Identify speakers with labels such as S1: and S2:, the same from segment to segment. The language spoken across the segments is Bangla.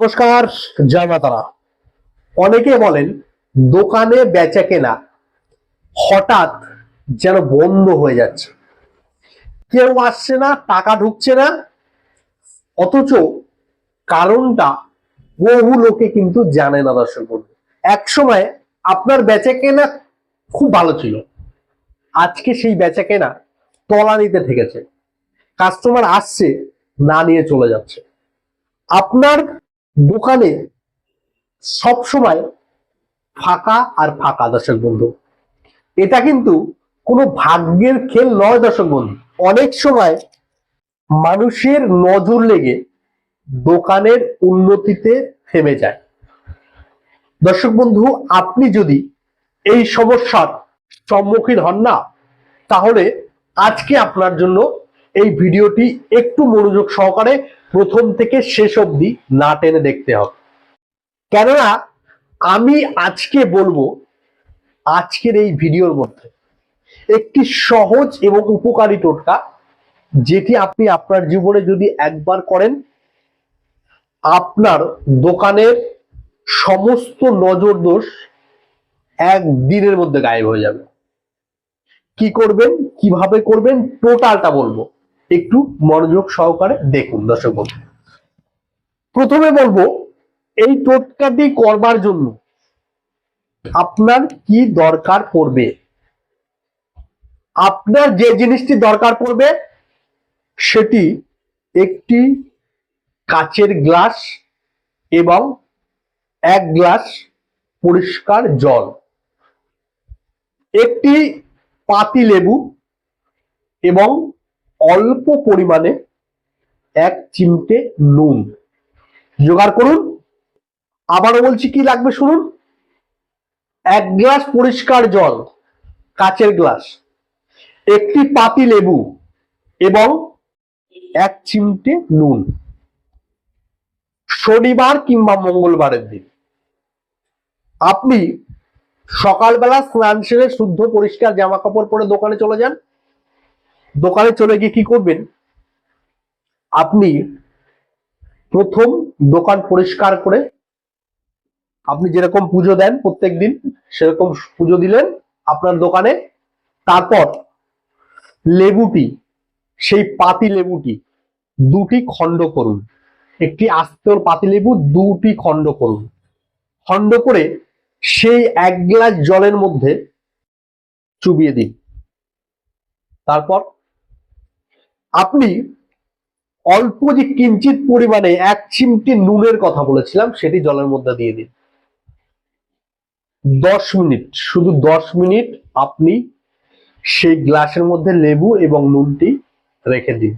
S1: নমস্কার, জয় মাতারা। অনেকে বলেন, দোকানে বেচা কেনা হঠাৎ যেন বন্ধ হয়ে যাচ্ছে। কেউ আসছে না, টাকা ঢুকছে না, অথচ কারণটা বহু লোকে কিন্তু জানে না দর্শক বন্ধু। এক সময় আপনার বেচা কেনা খুব ভালো ছিল। আজকে সেই বেচা কেনা তলানিতে ঠেকেছে। কাস্টমার আসছে, না নিয়ে চলে যাচ্ছে। আপনার দোকানে সব সময় ফাঁকা আর ফাঁকা, দর্শক বন্ধু। এটা কিন্তু কোনো ভাগ্যের খেল নয়, দর্শক বন্ধু। অনেক সময় মানুষের নজর লেগে দোকানের উন্নতিতে থেমে যায়। দর্শক বন্ধু, আপনি যদি এই সমস্যার সম্মুখীন হন না, তাহলে আজকে আপনার জন্য এই ভিডিওটি একটু মনোযোগ সহকারে প্রথম থেকে শেষ অবধি না টেনে দেখতে হবে। কেননা, আমি আজকে বলব, আজকের এই ভিডিওর মধ্যে একটি সহজ এবং উপকারী টোটকা, যেটি আপনি আপনার জীবনে যদি একবার করেন, আপনার দোকানের সমস্ত নজর দোষ এক দিনের মধ্যে গায়েব হয়ে যাবে। কি করবেন, কীভাবে করবেন, টোটালটা বলব। একটু মনোযোগ সহকারে দেখুন, দর্শক বন্ধু। প্রথমে বলব, এই টোটকাটি করবার জন্য আপনার কি দরকার পড়বে? আপনার যে জিনিসটি দরকার পড়বে, সেটি একটি কাচের গ্লাস এবং এক গ্লাস পরিষ্কার জল। একটি পাতি লেবু এবং অল্প পরিমাণে এক চিমটে নুন। জোগাড় করুন। আবারও বলছি কি লাগবে শুনুন? এক গ্লাস পরিষ্কার জল, কাচের গ্লাস, একটি পাতি লেবু এবং এক চিমটে নুন। শনিবার কিংবা মঙ্গলবারের দিন। আপনি সকালবেলা স্নান সেরে শুদ্ধ পরিষ্কার জামা কাপড় পরে দোকানে চলে যান। দোকানে চলে গিয়ে কি করবেন? আপনি প্রথম দোকান পরিষ্কার করে আপনি যেরকম পুজো দেন প্রত্যেক দিন, সেরকম পুজো দিলেন আপনার দোকানে। তারপর লেবুটি, সেই পাতি লেবুটি দুটি খণ্ড করুন। একটি আস্তর পাতি লেবু, দুটি খণ্ড করুন। খণ্ড করে সেই এক গ্লাস জলের মধ্যে চুবিয়ে দিন। তারপর আপনি অল্প যে কিঞ্চিত পরিমাণে এক চিমটি নুনের কথা বলেছিলাম, সেটি জলের মধ্যে দিয়ে দিন। দশ মিনিট, শুধু দশ মিনিট আপনি সেই গ্লাসের মধ্যে লেবু এবং নুনটি রেখে দিন।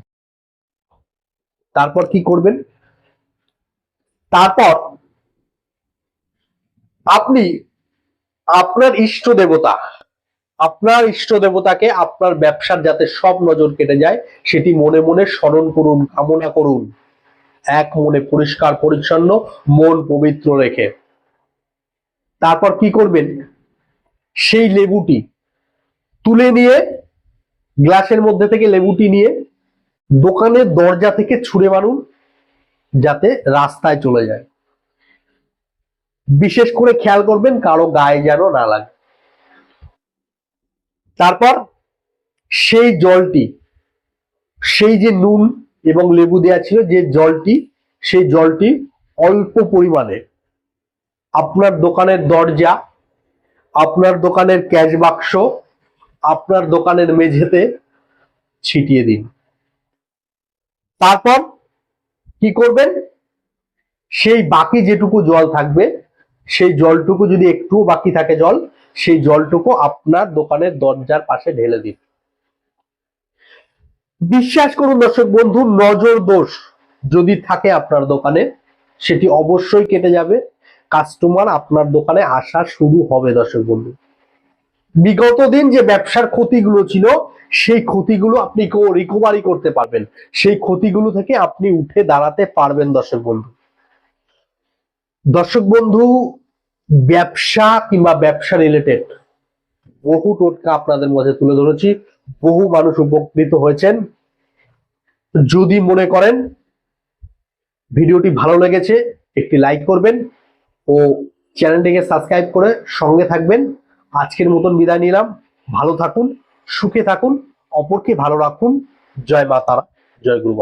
S1: তারপর কি করবেন? তারপর আপনি আপনার ইষ্ট দেবতা আপনার ইষ্ট দেবতাকে আপনার ব্যবসার যাতে সব নজর কেটে যায়, সেটি মনে মনে স্মরণ করুন, কামনা করুন। এক মনে পরিষ্কার, পরিচ্ছন্ন, মন পবিত্র রেখে। তারপর কি করবেন? সেই লেবুটি তুলে নিয়ে, গ্লাসের মধ্যে থেকে লেবুটি নিয়ে দোকানের দরজা থেকে ছুঁড়ে মারুন, যাতে রাস্তায় চলে যায়। বিশেষ করে খেয়াল করবেন কারও গায়ে যেন না লাগে। তারপর সেই জলটি, সেই যে নুন এবং লেবু দেওয়া ছিল, যে জলটি, সেই জলটি অল্প পরিমাণে আপনার দোকানের দরজা, আপনার দোকানের ক্যাশ বাক্স, আপনার দোকানের মেঝেতে ছিটিয়ে দিন। তারপর কি করবেন? সেই বাকি যেটুকু জল থাকবে, সেই জলটুকু যদি একটুও বাকি থাকে জল সেই জলটুকু আপনার দোকানের দরজার পাশে ঢেলে দিন। বিশ্বাস করুন দর্শক বন্ধু, নজর দোষ যদি থাকে আপনার দোকানে, সেটি অবশ্যই কেটে যাবে। কাস্টমার আপনার দোকানে আসা শুরু হবে দর্শক বন্ধু। বিগত দিন যে ব্যবসার ক্ষতিগুলো ছিল, সেই ক্ষতিগুলো আপনি রিকভারি করতে পারবেন। সেই ক্ষতিগুলো থেকে আপনি উঠে দাঁড়াতে পারবেন দর্শক বন্ধু। দর্শক বন্ধু ব্যবসা কিংবা ব্যবসা রিলেটেড বহু টোটকা আপনাদের মধ্যে তুলে ধরেছি। বহু মানুষ উপকৃত হয়েছেন। যদি মনে করেন ভিডিওটি ভালো লেগেছে, একটি লাইক করবেন ও চ্যানেলটিকে সাবস্ক্রাইব করে সঙ্গে থাকবেন। আজকের মতন বিদায় নিলাম। ভালো থাকুন, সুখে থাকুন, অপরকে ভালো রাখুন। জয় মা তারা, জয় গুরু